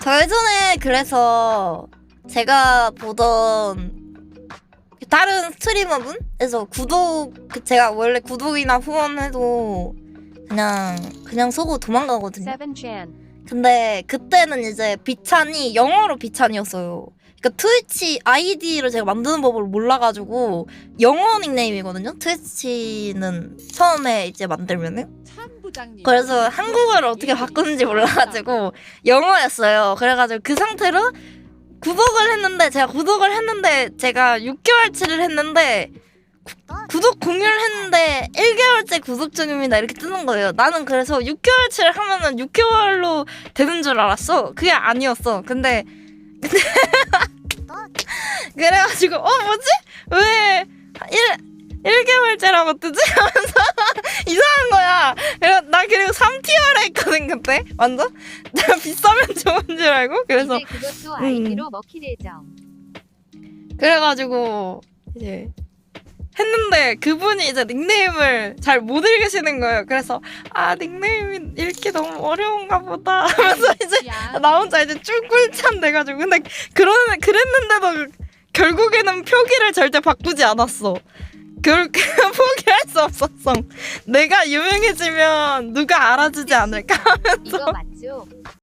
저 예전에 그래서 제가 보던 다른 스트리머분에서 구독 그 제가 원래 구독이나 후원해도 그냥 그냥 쏘고 도망가거든요. 근데 그때는 이제 비찬이 영어로 비찬이었어요. 그러니까 트위치 아이디를 제가 만드는 법을 몰라가지고 영어 닉네임이거든요. 트위치는 처음에 이제 만들면은. 그래서 한국어를 어떻게 바꾸는지 몰라가지고 영어였어요. 그래가지고 그 상태로 구독을 했는데 제가 구독을 했는데 제가 6개월치를 했는데 구, 구독 공유를 했는데 1개월째 구독 중입니다 이렇게 뜨는 거예요. 나는 그래서 6개월치를 하면은 6개월로 되는 줄 알았어. 그게 아니었어. 근데 근데 그래가지고 어 뭐지 왜 1, 1개월째라고 뜨지? 하면서 이상한 거야. 그래서 나 그리고 3티어를 했거든 그때 완전 내가 비싸면 좋은 줄 알고 그래서 이제 그것도 음. 아이디로 먹힐 예정. 그래가지고 이제 했는데 그분이 이제 닉네임을 잘 못 읽으시는 거예요. 그래서 아 닉네임이 읽기 너무 어려운가 보다 하면서 이제 야. 나 혼자 이제 쫄꿀찬 돼가지고 근데 그런 그랬는데도 결국에는 표기를 절대 바꾸지 않았어. 결 포기할 수 없었어. 내가 유명해지면 누가 알아주지 않을까? 이거 맞죠?